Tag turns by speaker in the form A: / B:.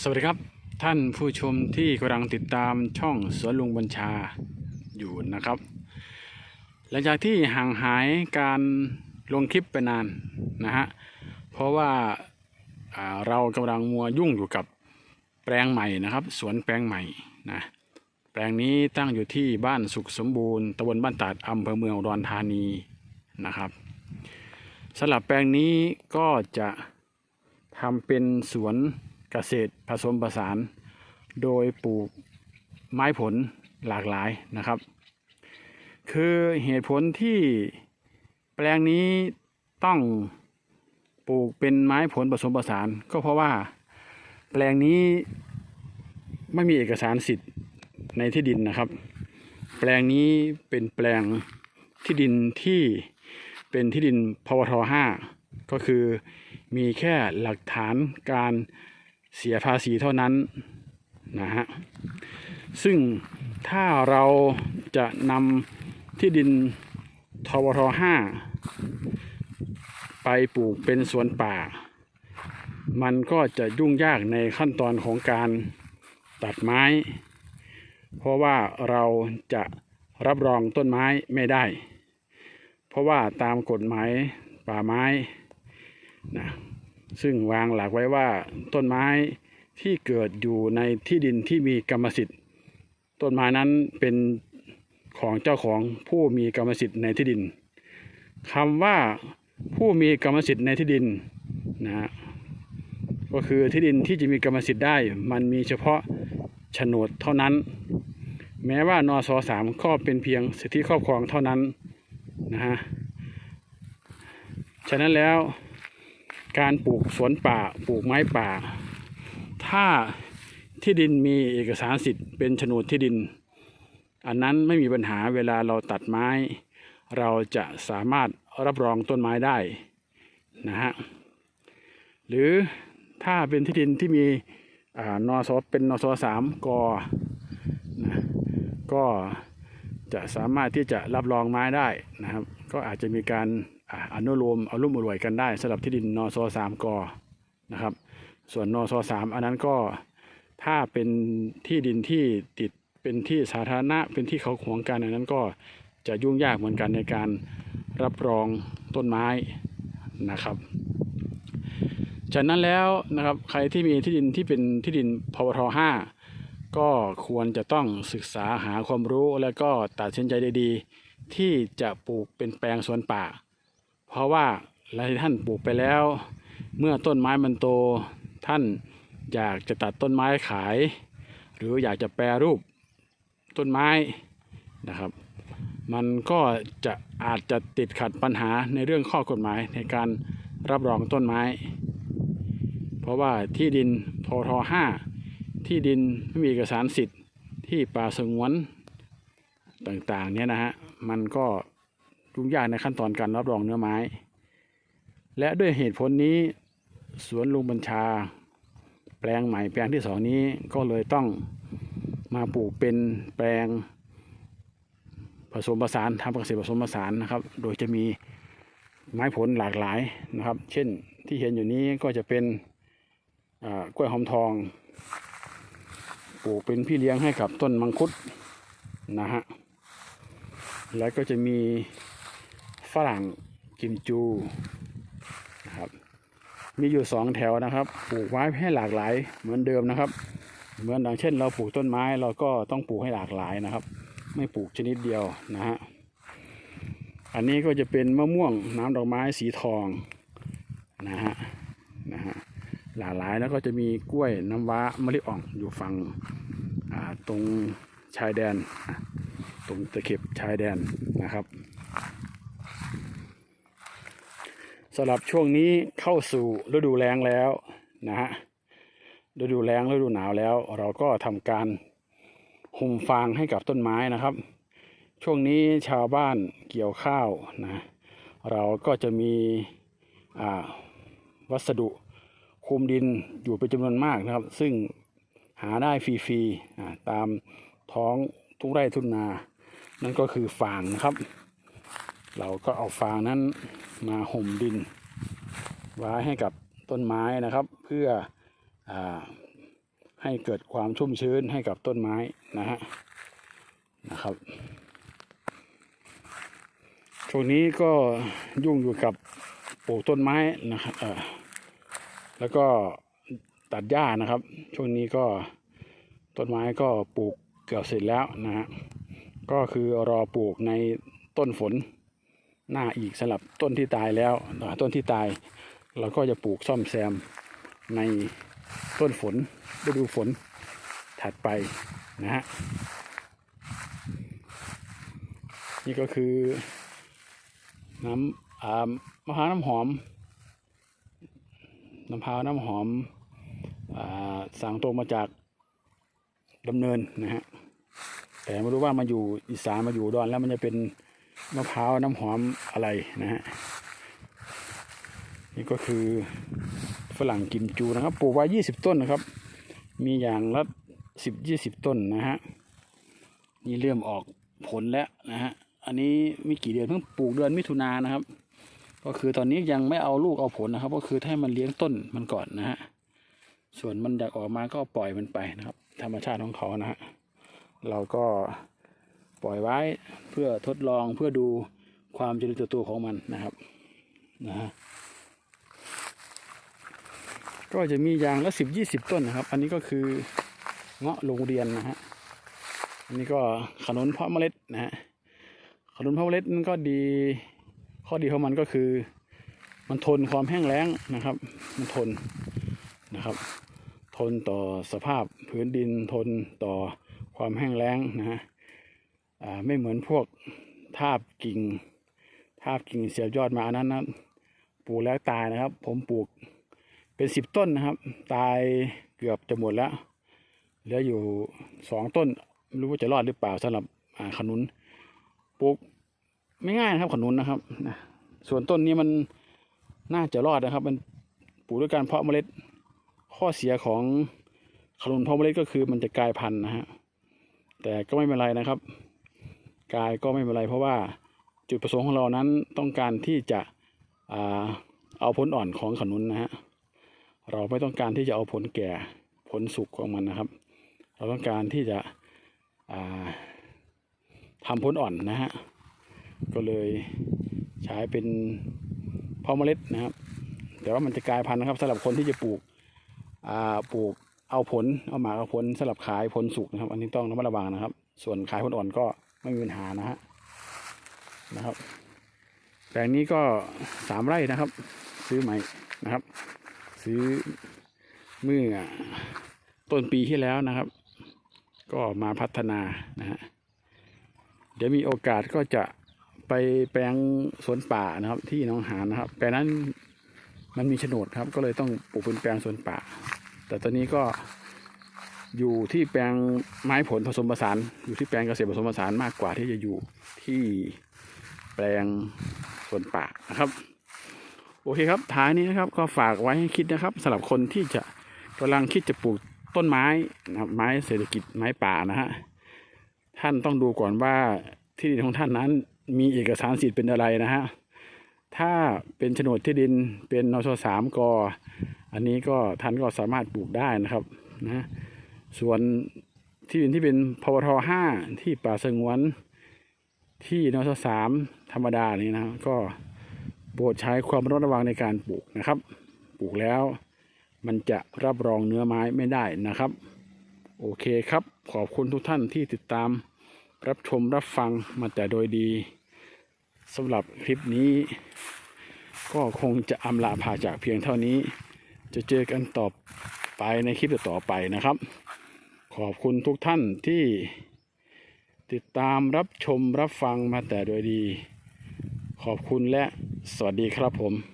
A: สวัสดีครับท่านผู้ชมที่กำลังติดตามช่องสวนลุงบัญชาอยู่นะครับ หลังจากที่ห่างหายการลงคลิปไปนานนะฮะเพราะว่าาเรากำลังมัวยุ่งอยู่กับแปลงใหม่นะครับ สวนแปลงใหม่นะแปลงนี้ตั้งอยู่ที่บ้านสุขสมบูรณ์ตำบลบ้านตาดอำเภอเมืองอุดรธานีนะครับสำหรับแปลงนี้ก็จะทำเป็นสวน เกษตรผสมผสาน โดยปลูกไม้ผลหลากหลายนะครับ คือเหตุผลที่แปลงนี้ต้องปลูกเป็นไม้ผลผสมผสาน ก็เพราะว่าแปลงนี้ไม่มีเอกสารสิทธิ์ในที่ดินนะครับ แปลงนี้เป็นแปลงที่ดินที่เป็นที่ดินพวท5ก็คือมีแค่หลักฐานการ เสียภาษีเท่านั้นนะฮะซึ่งถ้าเราจะนำที่ดินทวท5ไปปลูกเป็นสวนป่า มันก็จะยุ่งยากในขั้นตอนของการตัดไม้ เพราะว่าเราจะรับรองต้นไม้ไม่ได้ เพราะว่าตามกฎหมายป่าไม้นะ ซึ่งวางหลักไว้ว่าต้นไม้ที่เกิดอยู่ในที่ดินที่มีกรรมสิทธิ์ ต้นไม้นั้นเป็นของเจ้าของผู้มีกรรมสิทธิ์ในที่ดินคำว่าผู้มีกรรมสิทธิ์ในที่ดินนะฮะก็คือที่ดินที่จะมีกรรมสิทธิ์ได้ มันมีเฉพาะโฉนดเท่านั้น แม้ว่านอสสามก็เป็นเพียงสิทธิครอบครองเท่านั้นนะฮะฉะนั้นแล้ว การปลูกสวนป่าปลูกไม้ป่า ถ้าที่ดินมีเอกสารสิทธิ์เป็นโฉนดที่ดิน อันนั้นไม่มีปัญหาเวลาเราตัดไม้ เราจะสามารถรับรองต้นไม้ได้นะฮะหรือถ้าเป็นที่ดินที่มีอ่านอสเป็นนอสสามกนะก็ จะสามารถที่จะรับรองไม้ได้นะครับ ก็อาจจะมีการอนุโลมเอารุ่มอรวยกันได้สำหรับที่ดินนอสสามกนะครับ ส่วนนอสสามอันนั้นก็ถ้าเป็นที่ดินที่ติดเป็นที่สาธารณะเป็นที่เขาหวงกันอันนั้นก็จะยุ่งยากเหมือนกันในการรับรองต้นไม้นะครับฉะนั้นแล้วนะครับใครที่มีที่ดินที่เป็นที่ดินพวทห้า ก็ควรจะต้องศึกษาหาความรู้แล้วก็ตัดสินใจดีๆ ที่จะปลูกเป็นแปลงสวนป่า เพราะว่าหลายท่านปลูกไปแล้ว เมื่อต้นไม้มันโตท่านอยากจะตัดต้นไม้ขาย หรืออยากจะแปรรูปต้นไม้นะครับ มันก็จะอาจจะติดขัดปัญหาในเรื่องข้อกฎหมายในการรับรองต้นไม้ เพราะว่าที่ดินททห้า ที่ดินไม่มีเอกสารสิทธิ์ที่ป่าสงวนต่างๆเนี่ยนะฮะมันก็ยุ่งยากในขั้นตอนการรับรองเนื้อไม้ และด้วยเหตุผลนี้สวนลุงบัญชา แปลงใหม่แปลงที่สองนี้ก็เลยต้องมาปลูกเป็นแปลงผสมผสานทำเกษตรผสมผสานนะครับ โดยจะมีไม้ผลหลากหลายนะครับ เช่นที่เห็นอยู่นี้ก็จะเป็นกล้วยหอมทอง ปลูกเป็นพี่เลี้ยงให้กับต้นมังคุดนะฮะ แล้วก็จะมีฝรั่งกิมจูนะครับ มีอยู่สองแถวนะครับ ปลูกไว้ให้หลากหลายเหมือนเดิมนะครับ เหมือนอย่างเช่น เราปลูกต้นไม้เราก็ต้องปลูกให้หลากหลายนะครับ ไม่ปลูกชนิดเดียวนะฮะ อันนี้ก็จะเป็นมะม่วงน้ำดอกไม้สีทองนะฮะ นะฮะหลากหลายแล้วก็จะมีกล้วยน้ำว้ามะลิอ่องอยู่ฝั่ง ตรงชายแดน ตรงตะเข็บชายแดนนะครับสำหรับช่วงนี้เข้าสู่ฤดูแล้งแล้วนะฮะฤดูแล้งฤดูหนาวแล้ว เราก็ทำการหุมฟางให้กับต้นไม้นะครับ ช่วงนี้ชาวบ้านเกี่ยวข้าวนะเราก็จะมีวัสดุคลุมดินอยู่เป็นจำนวนมากนะครับ ซึ่ง หาได้ฟรีๆตามท้องทุ่งไร่ทุ่งนา นั่นก็คือฟางนะครับ เราก็เอาฟางนั้นมาห่มดิน ไว้ให้กับต้นไม้นะครับ เพื่ออให้เกิดความชุ่มชื้นให้กับต้นไม้นะฮะนะครับช่วงนี้ก็ยุ่งอยู่กับปลูกต้นไม้นะครับแล้วก็ ตัดหญ้านะครับ ช่วงนี้ก็ต้นไม้ก็ปลูกเกือบเสร็จแล้วนะฮะก็คือรอปลูกในต้นฝนหน้าอีกสำหรับต้นที่ตายแล้วต้นที่ตาย เราก็จะปลูกซ่อมแซมในต้นฝนฤดูฝนถัดไปนะฮะนี่ก็คือน้ำอ่ามะพร้าวน้ำหอมน้ำพร้าวน้ำหอม สั่งตรงมาจากดำเนินนะฮะแต่ไม่รู้ว่ามาอยู่อีสานมาอยู่ดอนแล้วมันจะเป็นมะพร้าวน้ำหอมอะไรนะฮะนี่ก็คือฝรั่งกิมจูนะครับปลูกไว้ยี่สิบต้นนะครับ มีอย่างละสิบยี่สิบต้นนะฮะนี่เริ่มออกผลแล้วนะฮะอันนี้ไม่กี่เดือนเพิ่งปลูกเดือนมิถุนายนนะครับ ก็คือตอนนี้ยังไม่เอาลูกเอาผลนะครับ ก็คือให้มันเลี้ยงต้นมันก่อนนะฮะ ส่วนมันอยากออกมาก็ปล่อยมันไปนะครับ ธรรมชาติของเขานะฮะเราก็ปล่อยไว้เพื่อทดลองเพื่อดูความเจริญเติบโตของมันนะครับนะฮะก็จะมีอย่างละสิบยี่สิบต้นนะครับ อันนี้ก็คือเงาะโรงเรียนนะฮะอันนี้ก็ขนุนเพาะเมล็ดนะฮะขนุนเพาะเมล็ดมันก็ดี ข้อดีของมันก็คือ มันทนความแห้งแล้งนะครับ มันทนนะครับ ทนต่อสภาพพื้นดินทนต่อความแห้งแล้งนะฮะไม่เหมือนพวกทาบกิ่ง ทาบกิ่งเสียบยอดมาอันนั้นนะปลูกแล้วตายนะครับ ผมปลูกเป็นสิบต้นนะครับ ตายเกือบจะหมดแล้วเหลืออยู่สองต้นไม่รู้ว่าจะรอดหรือเปล่าสำหรับขนุนปลูกไม่ง่ายนะครับขนุนนะครับนะส่วนต้นนี้มันน่าจะรอดนะครับ มันปลูกด้วยการเพาะเมล็ด ข้อเสียของขนุนเพาะเมล็ดก็คือมันจะกลายพันธุ์นะฮะแต่ก็ไม่เป็นไรนะครับกลายก็ไม่เป็นไรเพราะว่าจุดประสงค์ของเรานั้นต้องการที่จะอเอาผลอ่อนของขนุนนะฮะเราไม่ต้องการที่จะเอาผลแก่ผลสุกของมันนะครับ เราต้องการที่จะอ่าทำผลอ่อนนะฮะก็เลยใช้เป็นพาะเมล็ดนะครับแต่ว่ามันจะกลายพันธุ์นะครับสำหรับคนที่จะปลูก ปลูกเอาผลเอาหมากเอาผลสำหรับขายผลสุกนะครับ อันนี้ต้องระมัดระวังนะครับ ส่วนขายผลอ่อนก็ไม่มีปัญหานะฮะนะครับ แปลงนี้ก็สามไร่นะครับ ซื้อใหม่นะครับ ซื้อเมื่อต้นปีที่แล้วนะครับ ก็มาพัฒนานะฮะเดี๋ยวมีโอกาสก็จะไปแปลงสวนป่านะครับ ที่น้องหานนะครับแปลงนั้น มันมีโฉนดครับ ก็เลยต้องปลูกเป็นแปลงสวนป่า แต่ตอนนี้ก็อยู่ที่แปลงไม้ผลผสมผสานอยู่ที่แปลงเกษตรผสมผสานมากกว่าที่จะอยู่ที่แปลงสวนป่านะครับ โอเคครับท้ายนี้นะครับก็ฝากไว้ให้คิดนะครับสำหรับคนที่จะกำลังคิดจะปลูกต้นไม้นะครับไม้เศรษฐกิจไม้ป่านะฮะท่านต้องดูก่อนว่าที่ดินของท่านนั้นมีเอกสารสิทธิ์เป็นอะไรนะฮะ ถ้าเป็นโฉนดที่ดินเป็นนชสามกออันนี้ก็ท่านก็สามารถปลูกได้นะครับนะส่วนที่ดินที่เป็นพวทห้าที่ป่าสงวนที่นชสามธรรมดานี่นะก็โปรดใช้ความระมัดระวังในการปลูกนะครับ ปลูกแล้วมันจะรับรองเนื้อไม้ไม่ได้นะครับ โอเคครับ ขอบคุณทุกท่านที่ติดตามรับชมรับฟังมาแต่โดยดี สำหรับคลิปนี้ ก็คงจะอำลาพาจากเพียงเท่านี้ จะเจอกันต่อไปในคลิปต่อไปนะครับ ขอบคุณทุกท่านที่ติดตามรับชมรับฟังมาแต่โดยดี ขอบคุณและสวัสดีครับผม